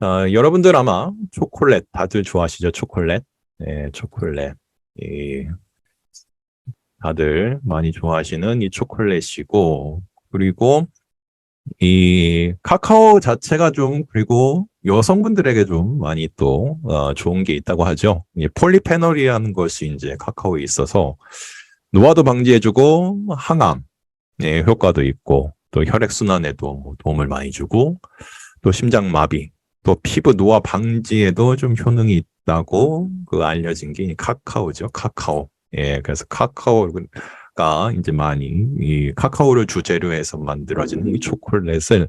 어, 여러분들 아마 초콜릿 다들 좋아하시죠? 초콜릿. 네, 초콜릿. 이, 다들 많이 좋아하시는 이 초콜릿이고, 그리고 이 카카오 자체가 좀, 그리고 여성분들에게 좀 많이 또, 어, 좋은 게 있다고 하죠. 이 폴리페놀이라는 것이 이제 카카오에 있어서 노화도 방지해주고, 항암, 예, 효과도 있고, 또 혈액순환에도 뭐 도움을 많이 주고, 또 심장마비, 또 피부 노화 방지에도 좀 효능이 있다고 그 알려진 게 카카오죠. 카카오. 예, 그래서 카카오가 이제 많이 이 카카오를 주재료 해서 만들어진 이 초콜릿을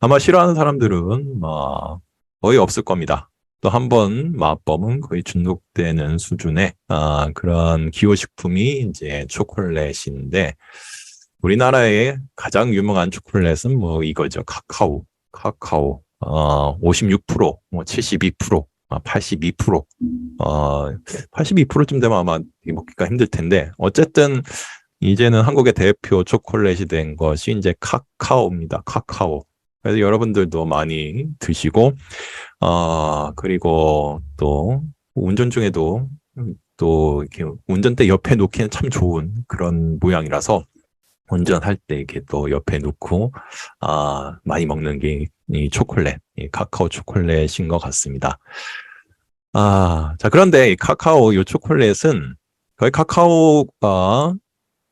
아마 싫어하는 사람들은 뭐 거의 없을 겁니다. 또 한 번 맛보면 거의 중독되는 수준의 아, 그런 기호식품이 이제 초콜릿인데 우리나라의 가장 유명한 초콜릿은 뭐 이거죠. 카카오. 카카오. 어, 56%, 뭐 72%, 아, 82%, 어, 82%쯤 되면 아마 먹기가 힘들 텐데, 어쨌든 이제는 한국의 대표 초콜릿이 된 것이 이제 카카오입니다. 카카오. 그래서 여러분들도 많이 드시고, 어, 그리고 또 운전 중에도 또 이렇게 운전대 옆에 놓기는 참 좋은 그런 모양이라서 운전할 때 이렇게 또 옆에 놓고 아 많이 먹는 게 이 초콜릿, 이 카카오 초콜릿인 것 같습니다. 아, 자 그런데 이 카카오 이 초콜릿은 거의 카카오가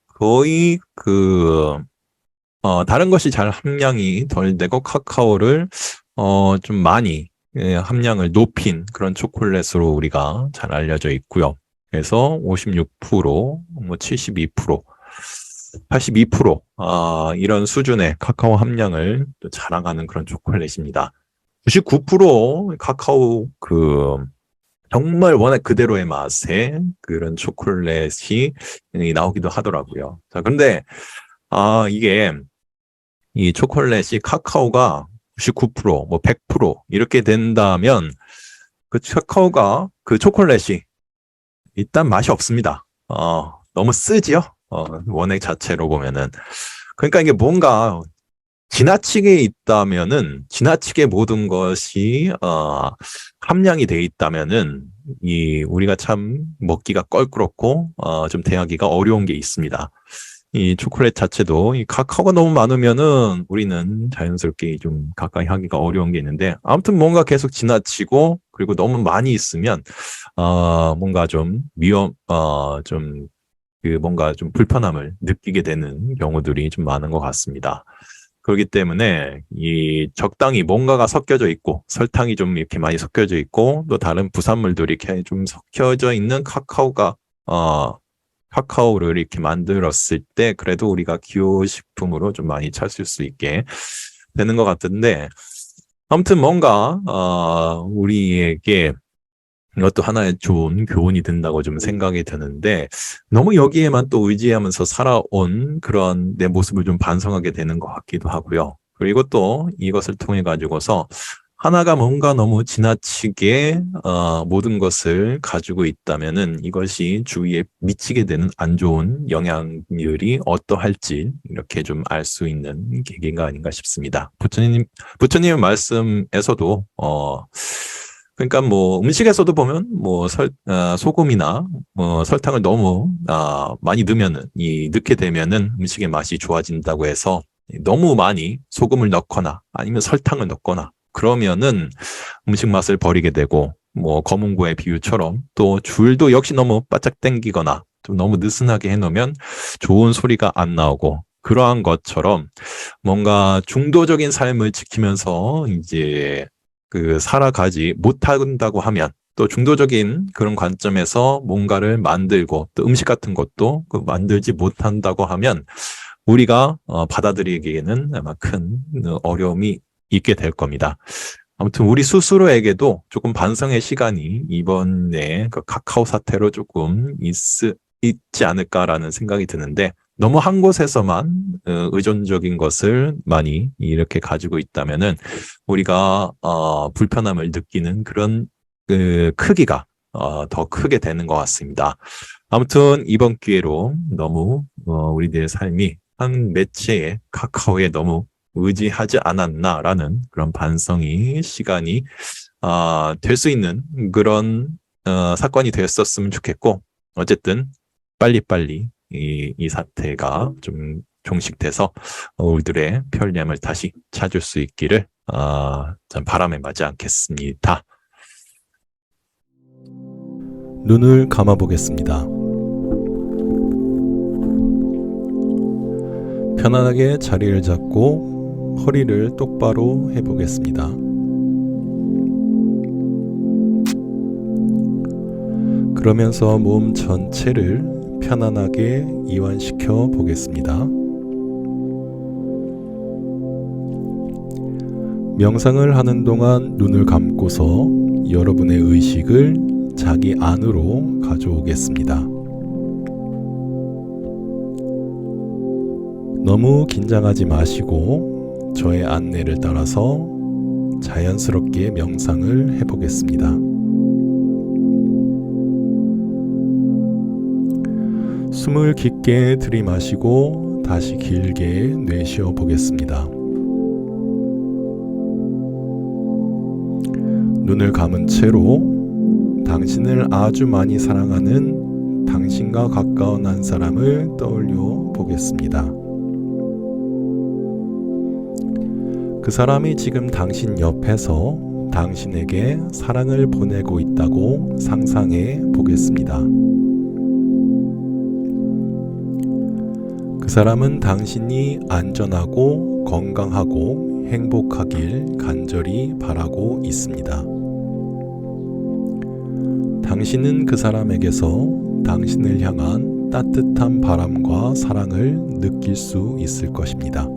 거의 그 어, 다른 것이 잘 함량이 덜 되고 카카오를 어, 좀 많이 예, 함량을 높인 그런 초콜릿으로 우리가 잘 알려져 있고요. 그래서 56%, 뭐 72%, 82% 아, 이런 수준의 카카오 함량을 또 자랑하는 그런 초콜릿입니다. 99% 카카오 그 정말 워낙 그대로의 맛의 그런 초콜릿이 나오기도 하더라고요. 자, 그런데 아, 이게 이 초콜릿이 카카오가 99%, 뭐 100% 이렇게 된다면 그 카카오가 그 초콜릿이 일단 맛이 없습니다. 어, 너무 쓰지요? 어, 원액 자체로 보면은. 그러니까 이게 뭔가 지나치게 있다면은, 지나치게 모든 것이, 어, 함량이 돼 있다면은, 이, 우리가 참 먹기가 껄끄럽고, 어, 좀 대하기가 어려운 게 있습니다. 이 초콜릿 자체도 이 카카오가 너무 많으면은 우리는 자연스럽게 좀 가까이 하기가 어려운 게 있는데 아무튼 뭔가 계속 지나치고 그리고 너무 많이 있으면 어 뭔가 좀 위험 어좀 그 뭔가 좀 불편함을 느끼게 되는 경우들이 좀 많은 것 같습니다. 그렇기 때문에 이 적당히 뭔가가 섞여져 있고 설탕이 좀 이렇게 많이 섞여져 있고 또 다른 부산물들이 이렇게 좀 섞여져 있는 카카오가 어 카카오를 이렇게 만들었을 때 그래도 우리가 기호식품으로 좀 많이 찾을 수 있게 되는 것 같은데 아무튼 뭔가 어 우리에게 이것도 하나의 좋은 교훈이 된다고 좀 생각이 드는데 너무 여기에만 또 의지하면서 살아온 그런 내 모습을 좀 반성하게 되는 것 같기도 하고요. 그리고 또 이것을 통해 가지고서 하나가 뭔가 너무 지나치게 어, 모든 것을 가지고 있다면은 이것이 주위에 미치게 되는 안 좋은 영향률이 어떠할지 이렇게 좀 알 수 있는 계기가 아닌가 싶습니다. 부처님 부처님 말씀에서도 어 그러니까 뭐 음식에서도 보면 뭐 설, 어, 소금이나 뭐 설탕을 너무 어, 많이 넣으면은 이 넣게 되면은 음식의 맛이 좋아진다고 해서 너무 많이 소금을 넣거나 아니면 설탕을 넣거나 그러면은 음식 맛을 버리게 되고 뭐 검은고의 비유처럼 또 줄도 역시 너무 바짝 당기거나 좀 너무 느슨하게 해놓으면 좋은 소리가 안 나오고 그러한 것처럼 뭔가 중도적인 삶을 지키면서 이제 그 살아가지 못한다고 하면 또 중도적인 그런 관점에서 뭔가를 만들고 또 음식 같은 것도 그 만들지 못한다고 하면 우리가 어, 받아들이기에는 아마 큰 어려움이 있게 될 겁니다. 아무튼 우리 스스로에게도 조금 반성의 시간이 이번에 그 카카오 사태로 조금 있, 있지 않을까라는 생각이 드는데 너무 한 곳에서만 어, 의존적인 것을 많이 이렇게 가지고 있다면은 우리가 어, 불편함을 느끼는 그런 그 크기가 어, 더 크게 되는 것 같습니다. 아무튼 이번 기회로 너무 어, 우리들의 삶이 한 매체의 카카오에 너무 의지하지 않았나라는 그런 반성이 시간이 아, 될수 있는 그런 어, 사건이 되었었으면 좋겠고 어쨌든 빨리빨리 이, 이 사태가 좀 종식돼서 우리들의 편리함을 다시 찾을 수 있기를 아, 전 바람에 맞지 않겠습니다. 눈을 감아 보겠습니다. 편안하게 자리를 잡고 허리를 똑바로 해 보겠습니다. 그러면서 몸 전체를 편안하게 이완시켜 보겠습니다. 명상을 하는 동안 눈을 감고서 여러분의 의식을 자기 안으로 가져오겠습니다. 너무 긴장하지 마시고 저의 안내를 따라서 자연스럽게 명상을 해보겠습니다. 숨을 깊게 들이마시고 다시 길게 내쉬어 보겠습니다. 눈을 감은 채로 당신을 아주 많이 사랑하는 당신과 가까운 한 사람을 떠올려 보겠습니다. 그 사람이 지금 당신 옆에서 당신에게 사랑을 보내고 있다고 상상해 보겠습니다. 그 사람은 당신이 안전하고 건강하고 행복하길 간절히 바라고 있습니다. 당신은 그 사람에게서 당신을 향한 따뜻한 바람과 사랑을 느낄 수 있을 것입니다.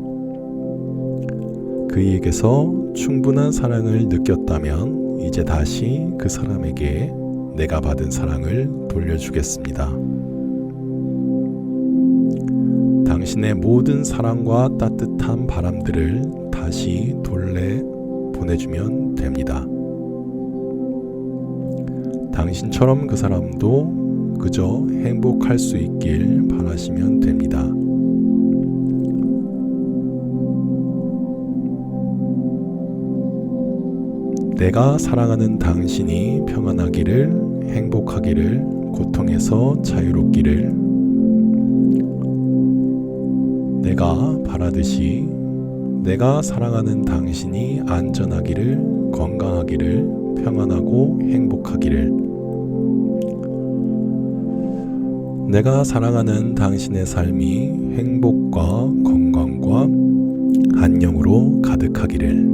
그에게서 충분한 사랑을 느꼈다면 이제 다시 그 사람에게 내가 받은 사랑을 돌려주겠습니다. 당신의 모든 사랑과 따뜻한 바람들을 다시 돌려 보내주면 됩니다. 당신처럼 그 사람도 그저 행복할 수 있길 바라시면 됩니다. 내가 사랑하는 당신이 평안하기를, 행복하기를, 고통에서 자유롭기를, 내가 바라듯이 내가 사랑하는 당신이 안전하기를, 건강하기를, 평안하고 행복하기를, 내가 사랑하는 당신의 삶이 행복과 건강과 안녕으로 가득하기를,